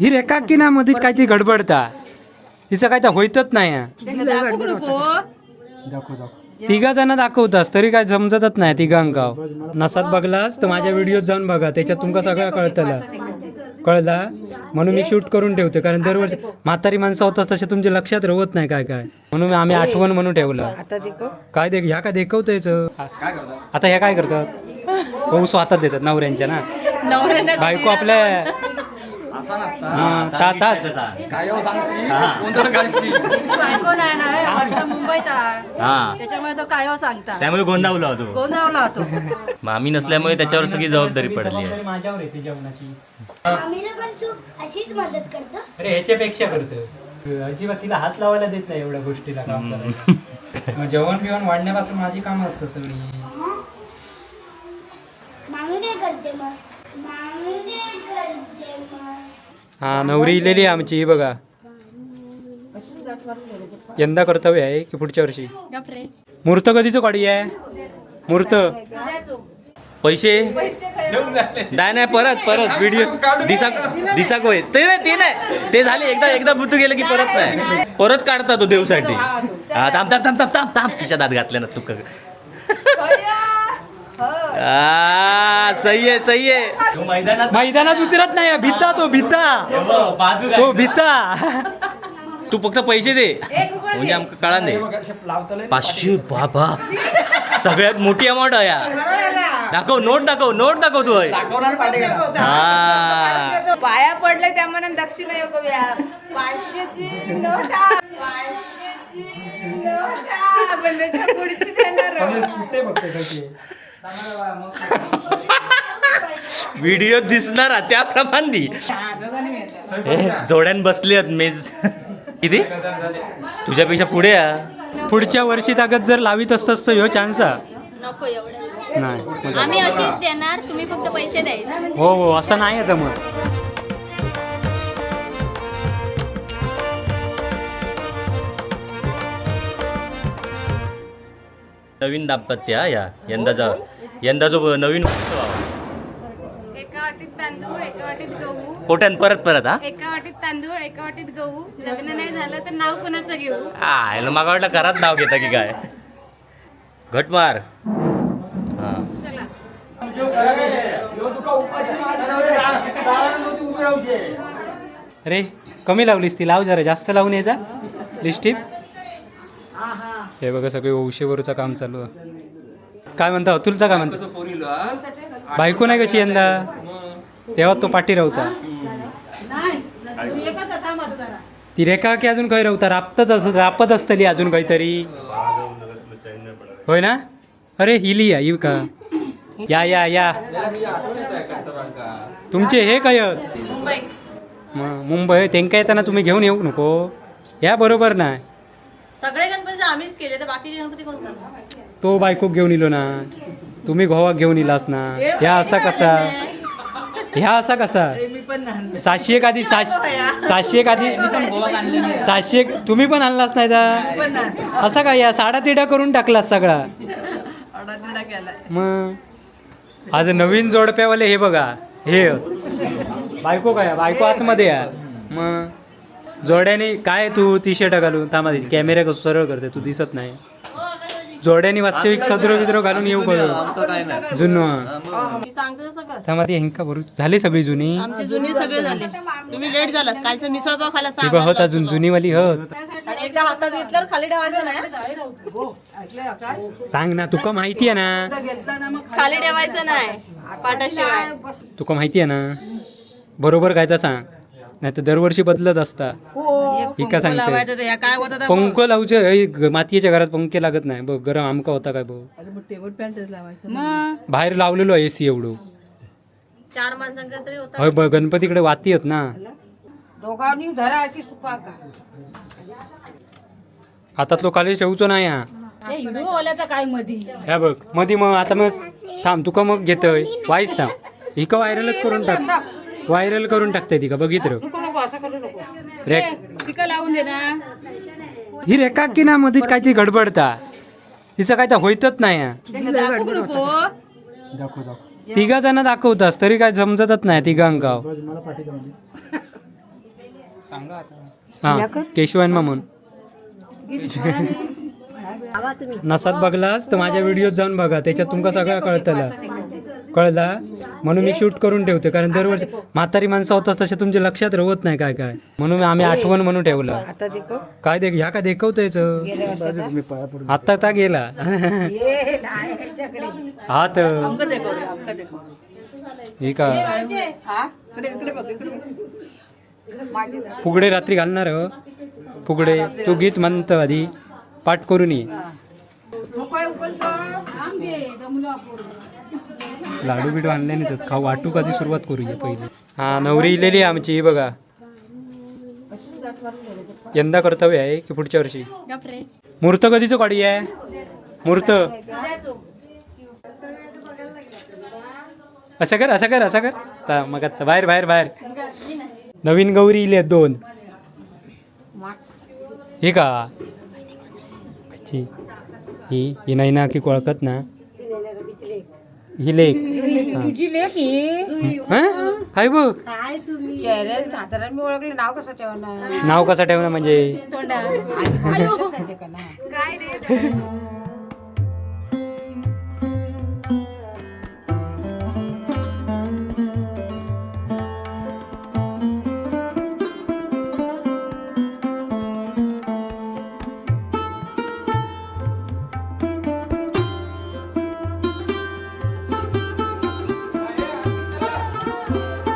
ही रेखा की ना मध्येच काहीतरी गडबडता? तिचं काय तर होईतच नाही. हा. दाखवू नको. तिघा जण दाखवतास तरी काय समजतच नाही तिघांकाव नसात बघलास तर माझ्या व्हिडिओत जाऊन बघा त्याच्यात तुमका सगळं कळतला. कळला? म्हणून मी शूट करून ठेवते कारण दरवर्षी म्हातारी माणसं होतात तसे तुमच्या लक्षात राहत नाही काय काय. म्हणून आम्ही आठवण म्हणून ठेवलं. आता देखो. काय देख ह्या काय देखवत आता ह्या काय करतात? हो स्वतः देतात नवऱ्यांच्या ना? बायको आपल्या हा, ता- ता- त्याची. बायको नाही ना वर्ष मुंबईत आहे. हा. त्याच्यामुळे तो काय हो सांगता? त्यामुळे गोंधावला होतो. गोंधळला होतो. मग आम्ही नसल्यामुळे त्याच्यावर सगळी जबाबदारी पडली आहे. माझ्यावर येते जेवणाची. आम्हीला पण तू अशीच मदत करतो. अरे ह्याच्यापेक्षा करतो. अजिबात तिला हात लावायला देत नाही एवढ्या गोष्टीला काम करायला. मग जेवण बिवण वाढण्यापासून माझी कामं असतं सगळी. मामी काय करते मग? मामी काय करते? हा नवरी इलेली आहे आमची ही बघा. यंदा कर्तव्य आहे की पुढच्या वर्षी. मूर्त कधीच काढी आहे मूर्त. पैसे? नाही नाही परत परत. व्हिडिओ. दिसा दिसा कोय ते नाही ते नाही. ते झाले एकदा एकदा बुतू गेलं की परत नाही. परत काढता तो देवसाठी. हा थांब थांब थांब थांब थांब थांब. खिशा दात घातल्या ना तू आ, सही आहे सही आहे. मैदानात मैदानात उतरत नाही भिता तो भिता बाजू तो भिता तू फक्त पैसे दे. म्हणजे आमका कळा दे. पाचशे बाबा. सगळ्यात मोठी अमाऊंट आहे या. दाखव नोट दाखव नोट दाखव तू होय. हा. पाया पडले त्यामुळे दक्षिणा योगव्या पाचशेची नोटा पाचशेची नोटा पण त्याच्या पुढची देणार व्हिडिओ दिसणार हा, त्याप्रमाणे दी जोड्यान बसले आहेत मेज. किती? तुझ्यापेक्षा पुढे या. पुढच्या वर्षी ताकद जर लावित असतस तर ह्यो चान्स हा नको एवढं. नाही. आम्ही अशीच देणार तुम्ही फक्त पैसे द्यायचे. हो हो असं नाही आहे जमत. नवीन दाम्पत्य हा या. यंदाचा यंदा जो नवीन उत्सव. एका वाटीत तांदूळ एका वाटीत गहू. पोट्यान परत परत हा? एका वाटीत तांदूळ एका वाटीत गहू. लग्न नाही झालं तर नाव कोणाचं घेऊ? आ, याला मागा वाटलं घरात नाव घेता की काय? घटमार. हा. अरे कमी लावलीस ती लाव जरा जास्त लावून यायचा लिस्टिप हे बघा सगळे औषेवरचं काम चालू आहे. काय म्हणता अतुलचा काय म्हणता? बायको नाही कशी यंदा? तेव्हा तो पाठी राहता ती रेखा की अजून काही राहता रापतच असत रापत असतली अजून काहीतरी. होय ना? अरे हिली या येऊ का? या या या. तुमचे हे काय? मुंबई. तेंका येताना तुम्ही घेऊन येऊ नको. या बरोबर आम्हीच केले तर बाकीचे गणपती कोण करणार? तो बायको घेऊन इलो ना. तुम्ही गोवा घेऊन इलास ना. ह्या असा कसा? ह्या असा कसा? मी पण नाही सातशे एक आधी सात सातशे एक आधी सातशे एक तुम्ही पण आणलास नाही तर? असा काय या? साडा तिडा करून टाकलास सगळा. मग? आज नवीन जोडप्यावाले हे बघा. हे. बायको काय? बायको आतमध्ये या. मग? जोड्याने काय तू टी शर्ट घालून थांबा कॅमेरा कसं सरळ करते तू दिसत नाही. जोड्याने वास्तविक सदरो बिद्रो घालून येऊ करू. जुनो थांबा ती हेंका भरू. झाली सगळी जुनी? आमचे जुने सगळे झाले. तुम्ही लेट झालास. कालचं खालास ती बघ होत अजून जुनीवाली हत आणि एकदा हातात घेतल्यावर खाली ठेवायचं नाही. सांग ना तुका माहिती आहे ना? खाली ठेवायचं नाही पाटाशिवाय. तुका माहिती आहे ना? बरोबर काय तर सांग. नाही तर दरवर्षी बदलत असता. ही का सांगते? लावायचं ते, या काय होतं पंख लावचे हे मातीच्या घरात पंखे लागत नाही. बघ गरम आमका होता काय बघ टेबल पॅन्टच लावायचं बाहेर लावलेलो ए सी एवढं. चार माणसांकडे तरी होता. होय बघ गणपतीकडे वाती आहेत ना. दोघांनी धरा अशी सुपा का? हातातलो खाली ठेवचो नाही हा. हे हिडू ओल्याचा काय मधी? ह्या बघ मधी मग आता मग थांब तुका मग घेतोय. वाईस थांब. ही का व्हायरलच करून टाक. व्हायरल करून टाकते ती का? बघित र नको नको असं करू नको. रेख टिका लावून दे ना. ही रेखा की ना मध्येच काहीतरी गडबडता. तिचं काय तर होईतच नाही. तिघा जण दाखवतास तरी काय समजतच नाही तिघांकाव हा केशवान मामून. नसात बघलास तर माझ्या व्हिडिओत जाऊन बघा त्याच्यात तुमका सगळं कळतला. कळला? म्हणून मी शूट करून ठेवते कारण दरवर्षी म्हातारी माणसं होतात तसे तुमच्या लक्षात राहत नाही काय काय. म्हणून आम्ही आठवण म्हणून ठेवलं. आता देखो. काय देख ह्या काय देखवतायच आता ता गेला. हा तर. हे का? हा. फुगडे रात्री घालणार हो. फुगडे तू गीत म्हणत आधी. पाठ करून ये. लाडू बिडू आणले नाही तर खाऊ वाटू कधी सुरुवात करूया पहिले. हा नवरी इलेली आहे आमची ही बघा. यंदा कर्तव्य आहे की पुढच्या वर्षी. मूर्त कधीच काढी आहे मूर्त. असं कर असं कर असं कर. ता मग आता बाहेर बाहेर बाहेर. नवीन गौरी इले दोन. हे का? ही ही नाही ना की कोळकत ना. ही लेख तुझी लेक ही. हा? काय बघ. चेहऱ्यात साधारण मी ओळखले नाव कसं ठेवणार? नाव कसं ठेवणं म्हणजे? काय रे?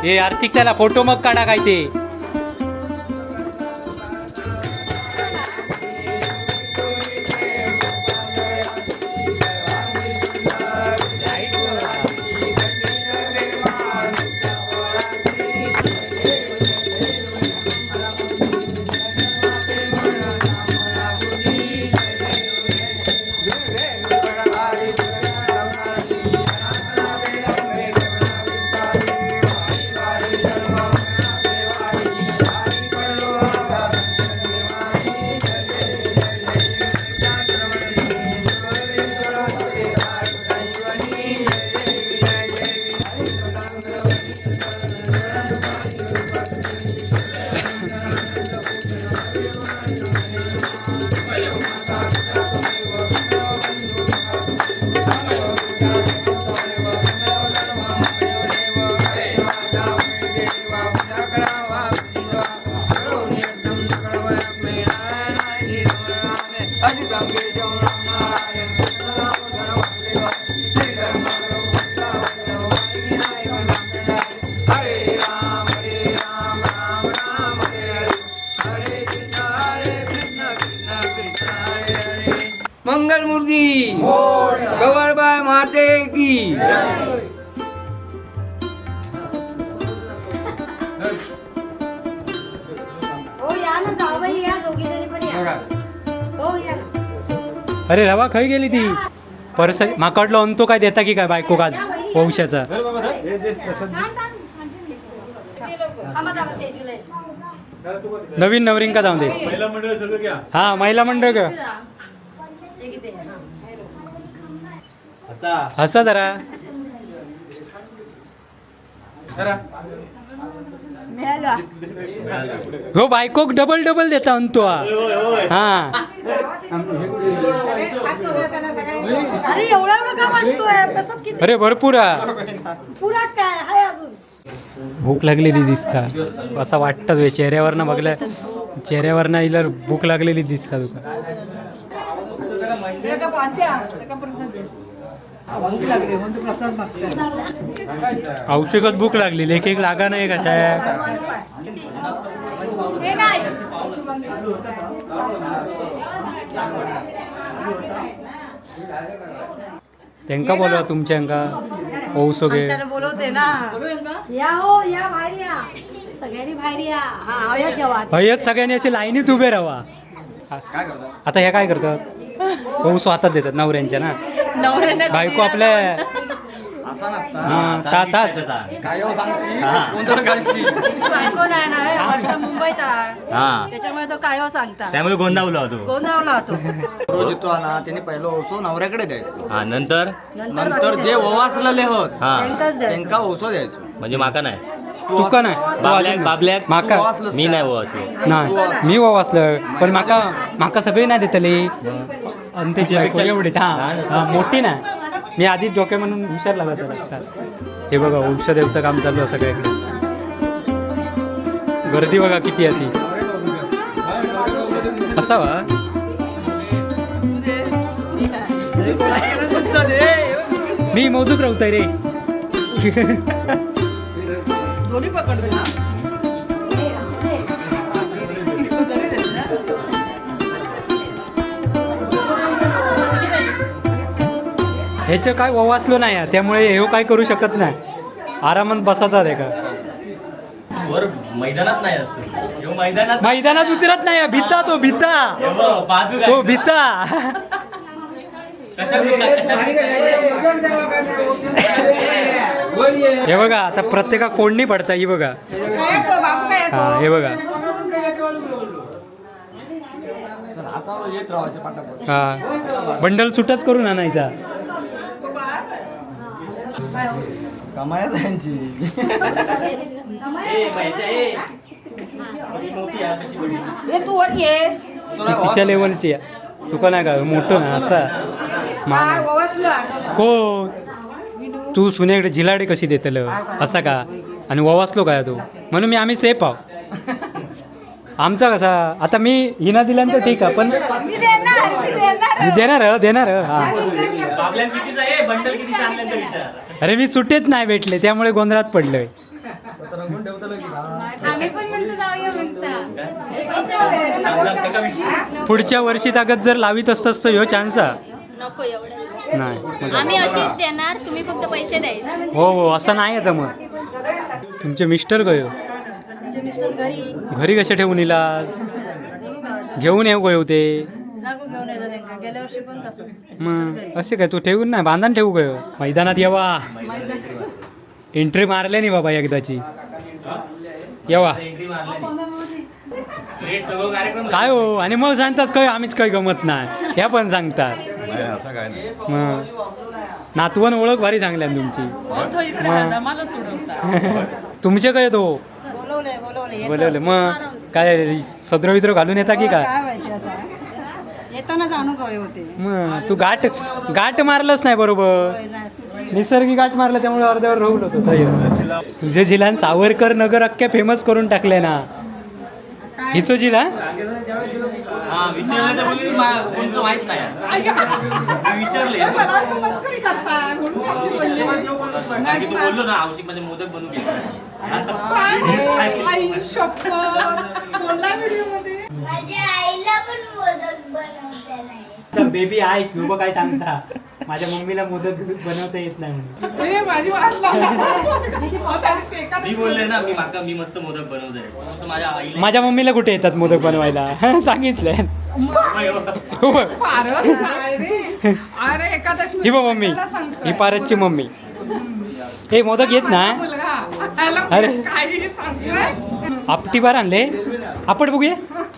हे आर्थिक त्याला फोटो मग काढा काय ते. मंगल मूर्ती गवळबाय माते की। अरे रवा खय गेली ती परस माकडलो आणतो काय देता की काय बायको आज वंशाचा. नवीन नवरिंका जाऊ दे हा महिला मंडळ? हा. हसा जरा हो बायकोक डबल डबल देता आणतो हा हा. अरे एवढा एवढा का वाटतोय? प्रसाद किती? अरे भरपूर हा काय? अजून. भूक लागलेली दिसता. असं वाटतं तुझ्या चेहऱ्यावरनं बघल्या चेहऱ्यावरनं इला भूक लागलेली दिसता तुका. एका बांध्या, एका पर्यंत दे. औषधच भूक लागली एक एक लागा नाही कशा हे त्यांका बोलवा तुमच्यांका हो सगळे आमच्याला बोलवते ना. या हो या बाहेर या. सगळ्यांनी बाहेर या. हा जेव्हा सगळ्यांनी अशी लाईनीत उभे राहा. आता ह्या काय करतात? हो स्वतः देतात नवऱ्यांच्या ना. नवऱ्याने बायको आपल्या हा, काय हो सांगशी कोणतं घालशी त्याची बायको नाही ना हे. वर्ष मुंबईत आहे हा. त्याच्यामुळे तो काय हो सांगता? त्यामुळे गोंधावला होतो. गोंधळला होतो. रोज येतो ना त्याने पहिलं ओसो नवऱ्याकडे द्यायचो. हा नंतर? नंतर जे ओवासलेले होत हा. त्यांकाच द्यायचं. त्यांका ओसो द्यायचो. म्हणजे माका नाही. तुका नाही. तू बाबल्याक अजून बाबल्याक माका. मी नाही हो असं नाही. मी असलं पण माका माका सगळी नाही देतली. आणि त्याची बायको एवढी. हा. हा, मोठी ना मी आधीच डोके म्हणून हुशार लागत होता. हे बघा औषधेवचं काम चालू आहे सगळ्याकडे. गर्दी बघा किती आहे ती. असावा मी मोजूक राहतोय रे. दोन्ही पकडते ह्याचं काय वाचलो नाही आहे, त्यामुळे हे काय करू शकत नाही. आरामात बसायचा आहे का? वर मैदानात नाही असतो. मैदानात मैदानात उतरत नाही भित्ता तो भित्ता. ह्यो बाजू तो भित्ता. कशा कशा हे बघा आता प्रत्येका कोडणी पडता ही बघा. हा हे बघा. हा. बंडल सुटच करून आणायचा कमाया त्यांची. ती. हे तू वर ये. ती तिच्या लेवलची आहे. तुका नाही का मोठं ना असा. कोण? तू सुनेकडे झिलाडे कशी देतलं? असा का? आणि ववासलो काय तू? म्हणून मी आम्ही सेफ आहो आमचा कसा? आता मी हिना दिल्यानंतर ठीक आहे पण मी देणार मी देणार. देणार हं, अरे मी सुट्टेच नाही भेटले त्यामुळे गोंधळात पडलोय. आम्ही पण म्हणतो जाऊया म्हणता आपला सगळा विषय. पुढच्या वर्षी ताकद जर लावित असतस तर ह्यो चान्स नको एवढं. नाही आम्ही अशीच देणार तुम्ही फक्त पैसे द्यायचे. हो हो असं नाही आहे मग तुमचे मिस्टर गयो मिस्टर घरी. घरी कसे ठेवून इलाज? घेऊन येऊ गयो ते. सांगून घेऊन येतात त्यांना गेल्या वर्षी पण तसंच. मग असे काय तू ठेवून नाही बांधण ठेवू गयो मैदानात येवा. एंट्री मारले नाही बाबा एकदाची. येवा. एंट्री मारली रेट सगळं कार्यक्रम काय हो आणि मग सांगतात काय आम्हीच काही गमत नाही. ह्या पण सांगतात. मग. नातवण ओळख भारी चांगल्या तुमची. मग. तुमचे काय तो? बोलवलंय बोलवलंय. येतो. बोलवले मग. काय सदर विद्र घालून येता की हो, काय? काय माहिती आता. येतानाच अनुभव होते. मग तू गाठ गाठ मारलंच नाही बरोबर. निसर्गी गाठ मारला त्यामुळे अर्ध्यावर राहून होतो. तुझे जिल्ह्यान सावरकर नगर अख्ख्या फेमस करून टाकले ना. हिचो जिल्हा हा? माझ्या आईला पण बेबी ऐक उभं काय सांगता? माझ्या मम्मीला मोदक बनवता येत नाही म्हणून. ए माझी वाट लावला मी बोलले ना मी माका मी मस्त मोदक बनवतोय. तर माझ्या आईला माझ्या मम्मीला कुठे येतात मोदक बनवायला? सांगितलंय उभं. पारस काय रे? अरे एकादशी ही बघ मम्मी. ही पारसची मम्मी. हे मोदक येत ना? मुलगा. अरे. काही सांगतोय? आपटी बार आणले. आपण बघूया.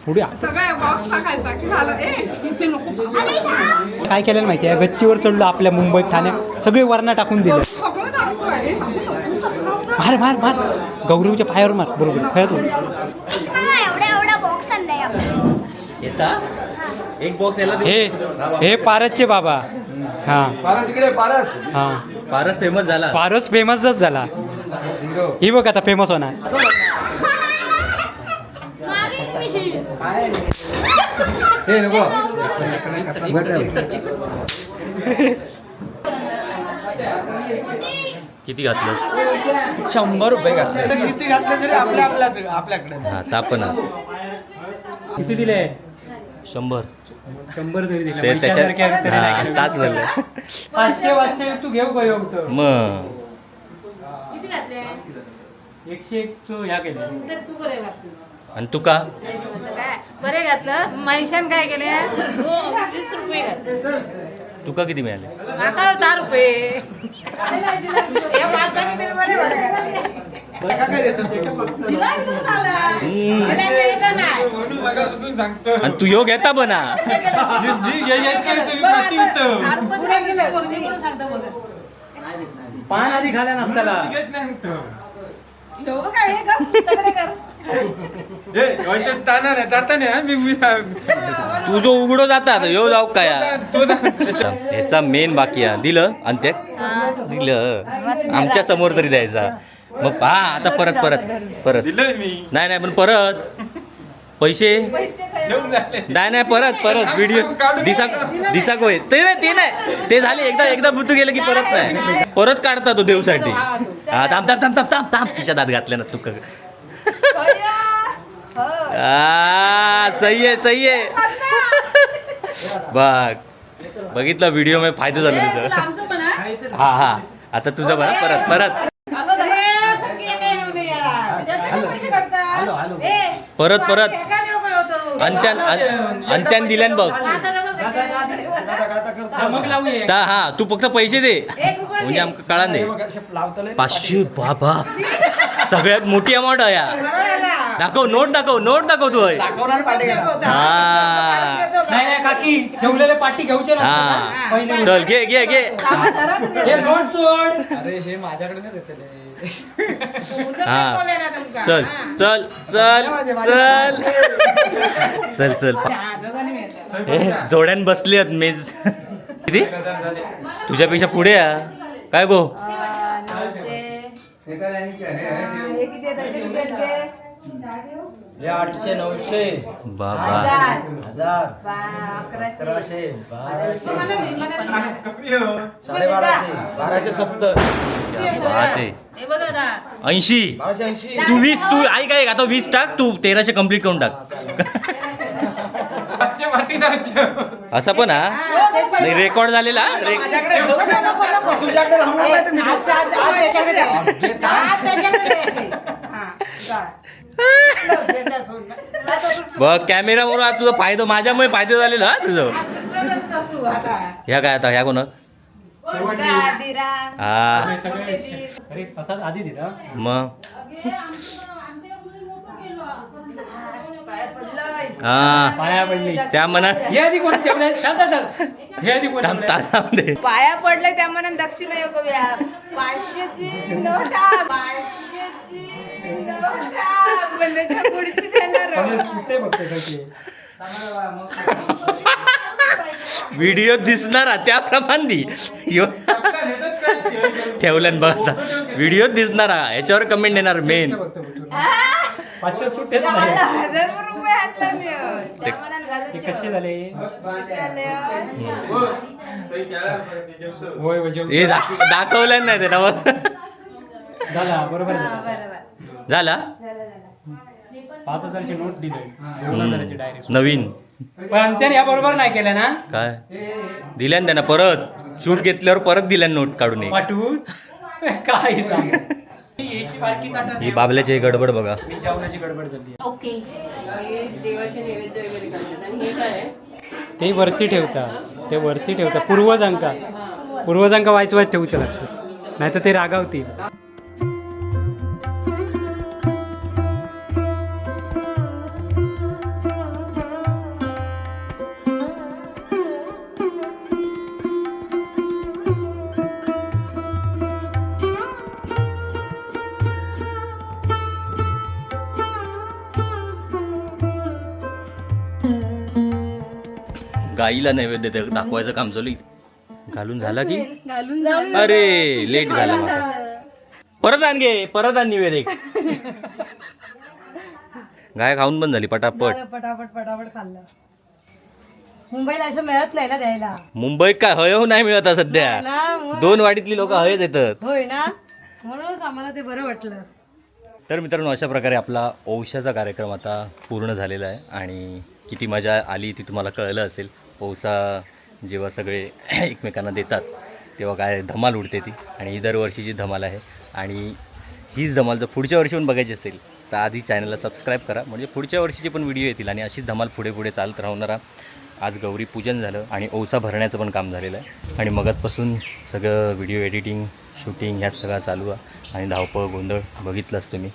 उड्या सगळ्या बॉक्स टाकायचा. की झालं? ए इथे नको. काय केलेलं माहिती आहे? गच्चीवर चढलो आपल्या मुंबईत ठाण्यात सगळे वरणा टाकून दिले. मार मार मार. गौरवच्या पायावर मार. बरोबर. खेळतो मला एवढा एवढा बॉक्स आणलाय आपण याचा? एक बॉक्स याला देऊ. हे हे पारसचे बाबा. हा. पारस इकडे पारस. हा. फारच फेमस झाला. पारस फेमसच झाला. ही बघ आता फेमस होणार. हे नको. किती घातलंस? शंभर रुपये घातले. किती घातले तरी आपल्या आपल्याच आपल्याकडे. हा तापणच किती दिले? शंभर. शंभर तरी दिले. ते पैशासारखे त्याच्यात तरी नाही हा, केले. ताच झालं पाचशे वाजते तू घेऊ का योग तर? मग किती घातले? एकशे एक चो ह्या केले. तर तू बरे घातले. आणि तू का काय बरे घातलं महिशान काय केले हो वीस रुपये घातले तुका किती मिळाले माका दहा रुपये या माणसाने तरी बरे बरे घातले. जिला इथं झालं. जिला इथं नाही. आणि तू योग येता बना बघा. पान आधी खाल्या. हे, होय नाही हा, तू जो उघडो जातात यो जाऊ काय? तो ह्याचा मेन बाकी आहे. दिलं अंत्य? दिलं. आमच्यासमोर तरी द्यायचा. मग हा आता परत परत परत. दिलं मी. नाही नाही पण परत. पैसे? नाही नाही परत परत. व्हिडिओ दिसा दिसाक होय ते नाही ते नाही. ते झाले एकदा एकदा बुतू गेलं की परत नाही. परत काढता तो देवसाठी. हा थांब थांब थांब थांब थांब थांब. खिशात दात घातले ना तू क- आ, सही आहे सही आहे. बघ बघितलं व्हिडिओमध्ये फायदा झाला तुझं. आमचं पण हा? हा हा. आता तुझं बघा परत परत. परत परत? अंत्यान अंत्यान दिल्यान बघ. हा तू फक्त पैसे दे. म्हणजे. आमका कळा दे. लावतले पाचशे बाबा. सगळ्यात मोठी अमाऊंट आहे या. आहे? दाखव नोट दाखव नोट दाखव तू होय. दाखवणार पाठी गेला हा नाही नाही काकी ठेवलेले पाठी घेऊचे नसतात हा ना. पहिले चल घे घे घे हे नोट सोड अरे हे माझ्याकडे नाही देतले उचल हा. दाखवलंय ना तुमका. चल. चल चल चल चल चल हा, जोड्यान बसले आहेत मेज किती तुझ्यापेक्षा पुढे या काय गो नऊशे हे किती येतात? हे किती येतात? आठशे नऊशे. बाबा. हजार. अकराशे. बाराशे. दे, मला दे. साडेबाराशे बाराशे. सत्तर. हे. ऐंशी. बाराशे तू वीस तू ऐक ऐक. आता वीस टाक तू तेराशे कंप्लीट करून टाक. पाठी असं पण हा नाही रेकॉर्ड झालेला रे-. तुझ्याकडे राहणार नाही तर मी आज- आज- आज त्याच्याकडे दे. आज त्याच्याकडे दे. हा, चाल. त्याच्या सोडलं. आता सुटलं बघ कॅमेरावर आज तुझा फायदा माझ्यामुळे फायदा झालेला हा तुझं नसतं तू आता. ह्या काय आता ह्या कोण हा सगळे अरे असाच आधी दिला मग हा. पाया पडली. त्या मना हे आधी कोण ठेवले? शांत चल हे आधी कोण थांब ठेवलंय? थांब दे. पाया पडले त्या मनात दक्षिण करूया पाचशेची नोटा पाचशेची नोटा. पण त्याच्या पुढची देणार पहिले सुट्टे बघते कसे व्हिडिओ दिसणार त्याप्रमाणे दी यो- ठेवलं बघ आता. व्हिडिओ दिसणार याच्यावर कमेंट येणार मेन बघतो पाचशे सुट्टेच नाही हजार रुपये हातला मी. त्या मनात ते घालून कसे झाले झाले? होय होय जेवतो. हे दाख- दाखवलं नाही ते ना मग. झाला बरोबर झाला. बरोबर. झाला? पाच हजारची नोट दिली दोन हजाराची डायरेक्ट नवीन. पण त्याने या बरोबर नाही केलं ना? काय? दिल्यान त्यांना परत. शूट घेतल्यावर परत दिल्यान नोट काढून. पाठवून? काय सांग? याची बारकी ताटात ही बाबल्याची ही गडबड बघा. मी जेवणाची गडबड झाली ओके. देवाचे नैवेद्य वगैरे करतात. आणि हे काय आहे? ते वरती ठेवता. ते वरती ठेवता. पूर्वजांका. पूर्वजांका वाचवायच ठेवूचे लागतं नाही तर ते रागावतील. गाईला नैवेद्य दे- दाखवायचं काम चालू आहे. घालून झाला की? घालून जाऊन अरे लेट झाला माझा. परत आण गे परत आण निवेद एक गाय खाऊन पण झाली पटापट. पटापट पटापट खाल्लं. मुंबईला असं मिळत नाही ना द्यायला. मुंबईत काय हय नाही मिळत आहे सध्या. ना मग- दोन वाडीतली लोक हयच येतात. होय ना. म्हणूनच आम्हाला ते बरं वाटलं. तर मित्रांनो अशा प्रकारे आपला औषाचा कार्यक्रम आता पूर्ण झालेला आहे आणि किती मजा आली ती तुम्हाला कळलं असेल. औसा जेव्हा सगळे एकमेकांना देतात तेव्हा काय धमाल उडते ती. आणि ही दरवर्षीची धमाल आहे आणि हीच धमाल जर पुढच्या वर्षी पण बघायची असेल तर आधी चॅनलला सबस्क्राईब करा. म्हणजे पुढच्या वर्षीचे पण व्हिडिओ येतील आणि अशीच धमाल पुढे पुढे चालत राहणारा आज गौरी पूजन झालं आणि औसा भरण्याचं पण काम झालेलं आहे. आणि मगातपासून सगळं व्हिडिओ एडिटिंग शूटिंग ह्याच सगळं चालू आहे. आणि धावपळ गोंधळ बघितलंच तुम्ही.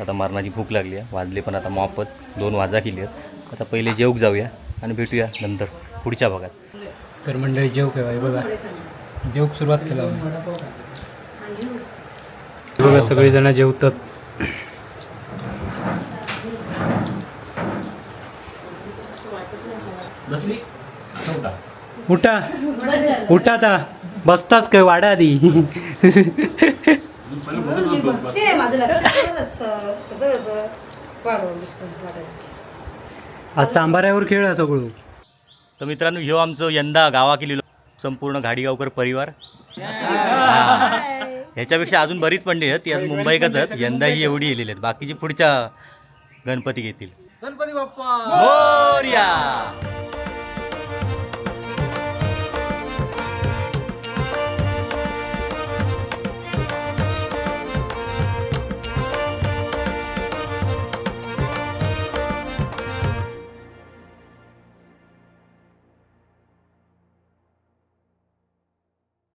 आता मरणाची भूक लागली आहे. वाजले पण आता मापत दोन वाजा केली आहेत. आता पहिले जेवूक जाऊया आणि भेटूया नंतर. पुढच्या भागात. तर मंडळी जेव केव्हा? बघा. जेव सुरुवात केला बघा सगळेजण जेवतात. उठा. उठा आता. बसताच काय वाडा आधी? आज सांबाऱ्यावर खेळ सगळं. तर मित्रांनो ह्यो आमचं यंदा गावा केलेलो संपूर्ण घाडीगावकर परिवार. हा. ह्याच्यापेक्षा अजून बरीच पंडित आहेत ती आज मुंबईकच आहेत. यंदा ही एवढी येलेली आहेत. बाकीची पुढच्या गणपती घेतील. गणपती बाप्पा. मोरया.